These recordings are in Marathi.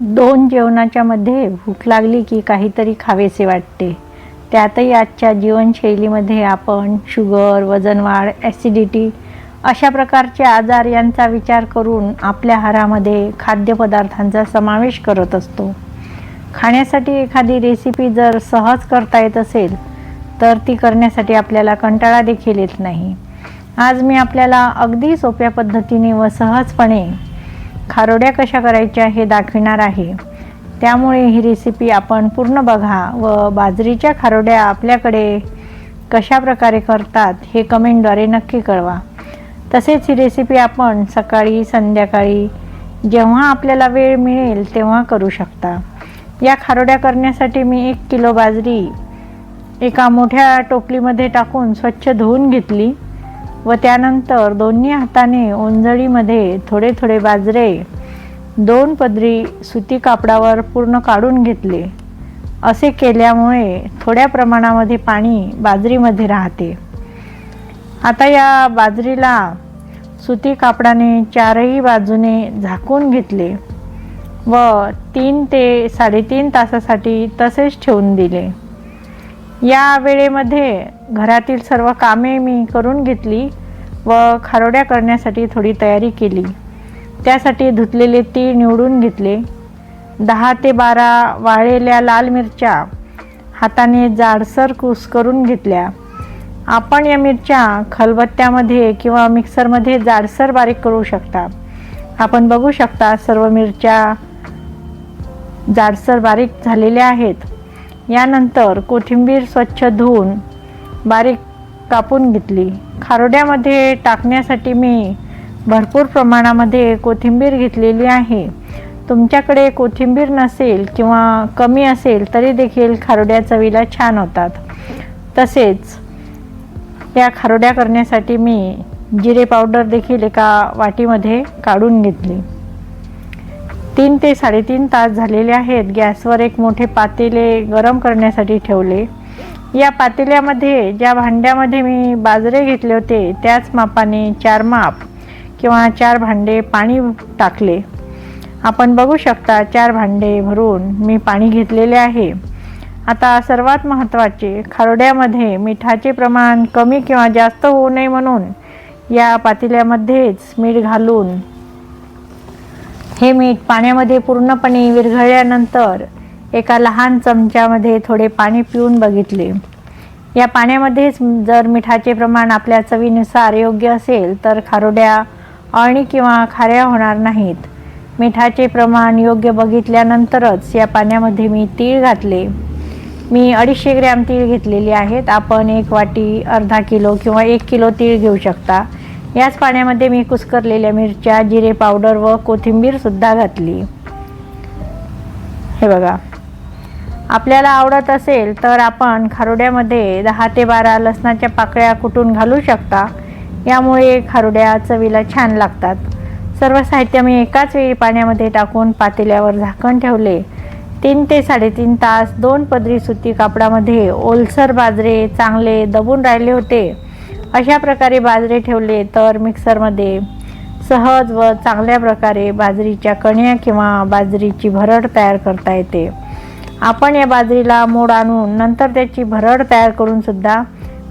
दोन जेवणाच्या मध्ये भूक लागली की काहीतरी खावेसे वाटते. त्यातही आजच्या जीवनशैलीमध्ये आपण शुगर वजनवाढ ॲसिडिटी अशा प्रकारचे आजार यांचा विचार करून आपल्या आहारामध्ये खाद्यपदार्थांचा समावेश करत असतो. खाण्यासाठी एखादी रेसिपी जर सहज करता येत असेल तर ती करण्यासाठी आपल्याला कंटाळा देखील येत नाही. आज मी आपल्याला अगदी सोप्या पद्धतीने व सहजपणे खारोड्या कशा करायच्या हे दाखविणार आहे. त्यामुळे ही रेसिपी आपण पूर्ण बघा व बाजरीच्या खारोड्या आपल्याकडे कशा प्रकारे करतात हे कमेंटद्वारे नक्की कळवा. तसेच ही रेसिपी आपण सकाळी संध्याकाळी जेव्हा आपल्याला वेळ मिळेल तेव्हा करू शकता. या खारोड्या करण्यासाठी मी एक किलो बाजरी एका मोठ्या टोपलीमध्ये टाकून स्वच्छ धुवून घेतली. व त्यानंतर दोन्ही हाताने ओंजळीमध्ये थोडे थोडे बाजरे दोन पदरी सुती कापडावर पूर्ण काढून घेतले. असे केल्यामुळे थोड्या प्रमाणामध्ये पाणी बाजरीमध्ये राहते. आता या बाजरीला सुती कापडाने चारही बाजूने झाकून घेतले व तीन ते साडेतीन तासासाठी तसेच ठेवून दिले. या वेळेमध्ये घरातील सर्व कामे मी करून घेतली व खारोड्या करण्यासाठी थोडी तयारी केली. त्यासाठी धुतलेले तीळ निवडून घेतले. दहा ते बारा वाळलेल्या लाल मिरच्या हाताने जाडसर कूस करून घेतल्या. आपण या मिरच्या खलबत्त्यामध्ये किंवा मिक्सरमध्ये जाडसर बारीक करू शकता. आपण बघू शकता सर्व मिरच्या जाडसर बारीक झालेल्या आहेत. यानंतर कोथिंबीर स्वच्छ धुवून बारीक कापून घेतली. खारोड्यामध्ये टाकण्यासाठी मी भरपूर प्रमाणामध्ये कोथिंबीर घेतलेली आहे. तुमच्याकडे कोथिंबीर नसेल किंवा कमी असेल तरी देखील खारोड्या चवीला छान होतात. तसेच या खारोड्या करण्यासाठी मी जिरे पावडर देखील एका वाटीमध्ये काढून घेतली. तीन ते साडेतीन तास झालेले आहेत. गॅसवर एक मोठे पातेले गरम करण्यासाठी ठेवले. या पातेल्यामध्ये ज्या भांड्यामध्ये मी बाजरे घेतले होते त्याच मापाने चार माप किंवा चार भांडे पाणी टाकले. आपण बघू शकता चार भांडे भरून मी पाणी घेतलेले आहे. आता सर्वात महत्त्वाचे खारोड्यामध्ये मिठाचे प्रमाण कमी किंवा जास्त होऊ नये म्हणून या पातेल्यामध्येच मीठ घालून हे मीठ पाण्यामध्ये पूर्णपणे विरघळल्यानंतर एका लहान चमच्यामध्ये थोडे पाणी पिऊन बघितले. या पाण्यामध्येच जर मिठाचे प्रमाण आपल्या चवीनुसार योग्य असेल तर खारोड्या अळणी किंवा खाऱ्या होणार नाहीत. मिठाचे प्रमाण योग्य बघितल्यानंतरच या पाण्यामध्ये मी तीळ घातले. मी अडीचशे ग्रॅम तीळ घेतलेली आहेत. आपण एक वाटी अर्धा किलो किंवा एक किलो तीळ घेऊ शकता. याच पाण्यामध्ये मी कुस्करलेल्या मिरच्या जिरे पावडर व कोथिंबीरसुद्धा घातली. हे बघा. आपल्याला आवडत असेल तर आपण खारोड्यामध्ये दहा ते बारा लसणाच्या पाकळ्या कुटून घालू शकता? यामुळे खारुड्या चवीला छान लागतात. सर्व साहित्य मी एकाच वेळी पाण्यामध्ये टाकून पातेल्यावर झाकण ठेवले. तीन ते साडेतीन तास दोन पदरी सुती कापडामध्ये ओलसर बाजरे चांगले दबून राहिले होते. अशा प्रकारे बाजरे ठेवले तर मिक्सरमध्ये सहज व चांगल्या प्रकारे बाजरीच्या कण्या किंवा बाजरीची भरड तयार करता येते. आपण या बाजरीला मोड आणून नंतर त्याची भरड तयार करूनसुद्धा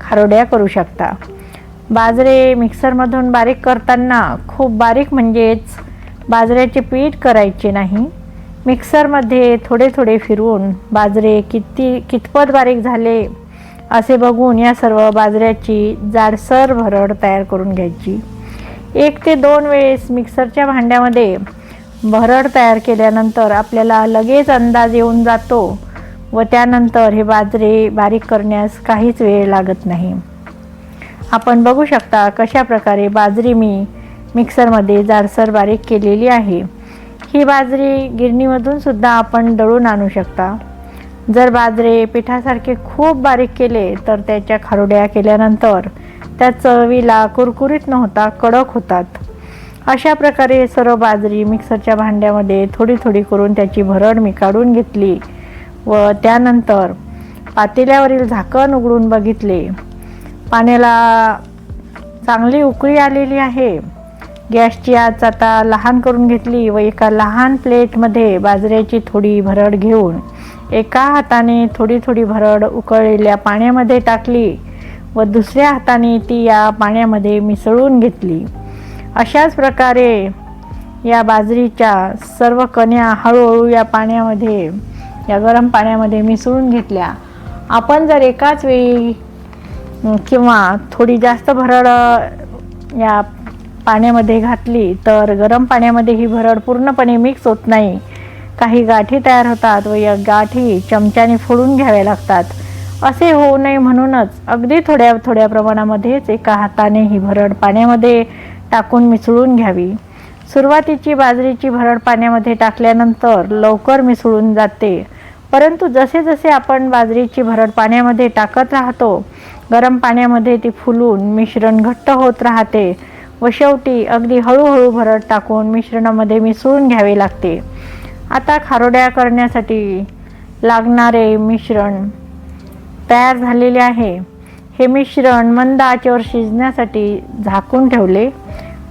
खारोड्या करू शकता. बाजरे मिक्सरमधून बारीक करताना खूप बारीक म्हणजेच बाजऱ्याचे पीठ करायचे नाही. मिक्सरमध्ये थोडे थोडे फिरवून बाजरे किती कितपत बारीक झाले असे बघून या सर्व बाजऱ्याची जाडसर भरड तयार करून घ्यायची. एक ते दोन वेळेस मिक्सरच्या भांड्यामध्ये भरड तयार केल्यानंतर आपल्याला लगेच अंदाज येऊन जातो व त्यानंतर हे बाजरे बारीक करण्यास काहीच वेळ लागत नाही. आपण बघू शकता कशा प्रकारे बाजरी मी मिक्सरमध्ये जाडसर बारीक केलेली आहे. ही बाजरी गिरणीमधून सुद्धा आपण दळून आणू शकता. जर बाजरे पिठासारखे खूप बारीक केले तर त्याच्या खारुड्या केल्यानंतर त्या चवीला कुरकुरीत न होता कडक होतात. अशा प्रकारे सर्व बाजरी मिक्सरच्या भांड्यामध्ये थोडी थोडी करून त्याची भरड मी काढून घेतली व त्यानंतर पातेल्यावरील झाकण उघडून बघितले. पाण्याला चांगली उकळी आलेली आहे. गॅसची आच आता लहान करून घेतली व एका लहान प्लेटमध्ये बाजऱ्याची थोडी भरड घेऊन एका हाताने थोडी थोडी भरड उकळलेल्या पाण्यामध्ये टाकली व दुसऱ्या हाताने ती या पाण्यामध्ये मिसळून घेतली. अशाच प्रकारे या बाजरीच्या सर्व कण्या हळूहळू या पाण्यामध्ये या गरम पाण्यामध्ये मिसळून घेतल्या. आपण जर एकाच वेळी किंवा थोडी जास्त भरड या पाण्यामध्ये घातली तर गरम पाण्यामध्ये ही भरड पूर्णपणे मिक्स होत नाही. काही गाठी तयार होतात व या गाठी चमच्याने फोडून घ्याव्या लागतात. असे होऊ नये म्हणूनच अगदी थोड्या थोड्या प्रमाणामध्येच एका हाताने ही भरड पाण्यामध्ये टाकून मिसळून घ्यावी. सुरुवातीची बाजरीची भरड पाण्यामध्ये टाकल्यानंतर लवकर मिसळून जाते. परंतु जसे जसे आपण बाजरीची भरड पाण्यामध्ये टाकत राहतो गरम पाण्यामध्ये ती फुलून मिश्रण घट्ट होत राहते व शेवटी अगदी हळूहळू भरड टाकून मिश्रणामध्ये मिसळून घ्यावे लागते. आता खारोड्या करण्यासाठी लागणारे मिश्रण तयार झालेले आहे. हे मिश्रण मंद आचेवर शिजण्यासाठी झाकून ठेवले.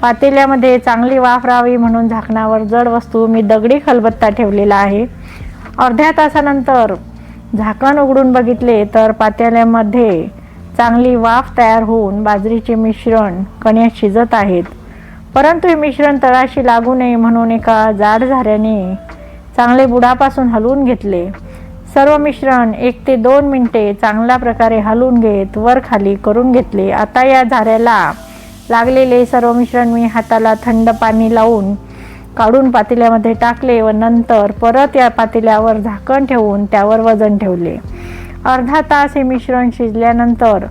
पातेल्यामध्ये चांगली वाफ राहावी म्हणून झाकणावर जड वस्तू मी दगडी खलबत्ता ठेवलेला आहे. अर्ध्या तासानंतर झाकण उघडून बघितले तर पातेल्यामध्ये चांगली वाफ तयार होऊन बाजरीचे मिश्रण कण्यात शिजत आहेत. परंतु हे मिश्रण तळाशी लागू नये म्हणून एका जाड झाऱ्याने चांगले बुडापासून हलवून घेतले. सर्व मिश्रण एक ते दोन मिनिटे चांगल्या प्रकारे हलवून घेत वर खाली करून घेतले. आता या झाऱ्याला लागलेले सर्व मिश्रण मी हाताला थंड पाणी लावून काढून पातेल्यामध्ये टाकले व नंतर परत या पातेल्यावर झाकण ठेवून त्यावर वजन ठेवले. अर्धा तास हे मिश्रण शिजल्यानंतर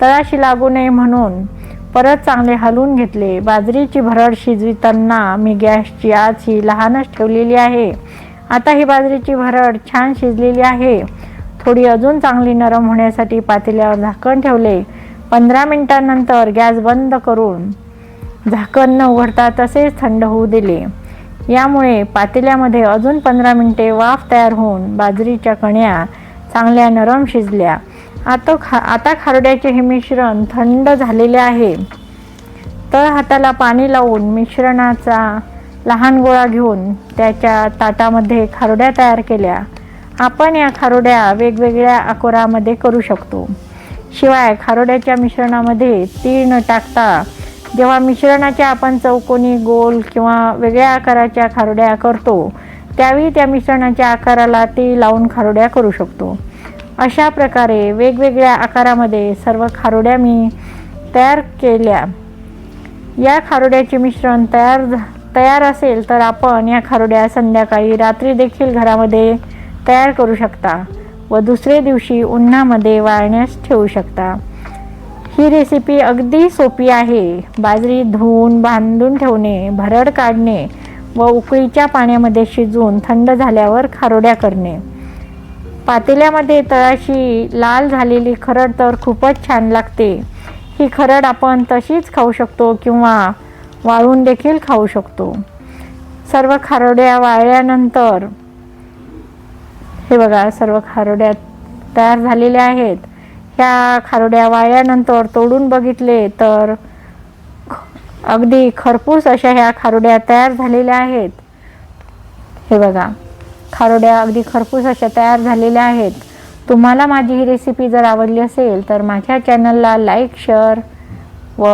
तळाशी लागू नये म्हणून परत चांगले हलवून घेतले. बाजरीची भरड शिजविताना मी गॅसची आच ही लहानच ठेवलेली आहे. आता ही बाजरीची भरड छान शिजलेली आहे. थोडी अजून चांगली नरम होण्यासाठी पातेल्यावर झाकण ठेवले. पंधरा मिनिटांनंतर गॅस बंद करून झाकण न उघडता तसेच थंड होऊ दिले. यामुळे पातेल्यामध्ये अजून पंधरा मिनिटे वाफ तयार होऊन बाजरीच्या कण्या चांगल्या नरम शिजल्या. आता खा आता खारड्याचे हे मिश्रण थंड झालेले आहे. तळ हाताला पाणी लावून मिश्रणाचा लहान गोळा घेऊन त्याच्या ताटामध्ये खारोड्या तयार केल्या. आपण या खारोड्या वेगवेगळ्या आकारामध्ये करू शकतो. शिवाय खारोड्याच्या मिश्रणामध्ये तीळ न टाकता जेव्हा मिश्रणाच्या आपण चौकोनी गोल किंवा वेगळ्या आकाराच्या खारोड्या करतो त्यावेळी त्या मिश्रणाच्या आकाराला तीळ लावून खारोड्या करू शकतो. अशा प्रकारे वेगवेगळ्या आकारामध्ये सर्व खारोड्या मी तयार केल्या. या खारोड्याचे मिश्रण तयार झा तयार असेल तर आपण या खारोड्या संध्याकाळी रात्री देखील घरामध्ये तयार करू शकता व दुसरे दिवशी उन्हामध्ये वाळण्यास ठेवू शकता. ही रेसिपी अगदी सोपी आहे. बाजरी धुवून बांधून ठेवणे भरड काढणे व उकळीच्या पाण्यामध्ये शिजवून थंड झाल्यावर खारोड्या करणे. पातेल्यामध्ये तळाशी लाल झालेली खरड तर खूपच छान लागते. ही खरड आपण तशीच खाऊ शकतो किंवा वाळून देखील खाऊ शकतो. सर्व खारोड्या वाळल्यानंतर हे बघा सर्व खारोड्या तयार झालेल्या आहेत. ह्या खारोड्या वाळल्यानंतर तोडून बघितले तर अगदी खरपूस अशा ह्या खारोड्या तयार झालेल्या आहेत. हे बघा खारोड्या अगदी खरपूस अशा तयार झालेल्या आहेत. तुम्हाला माझी ही रेसिपी जर आवडली असेल तर माझ्या चॅनलला लाईक शेअर व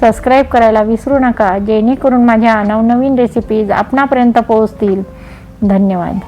सबस्क्राईब करायला विसरू नका जेणेकरून माझ्या नवनवीन रेसिपीज आपणापर्यंत पोहोचतील. धन्यवाद.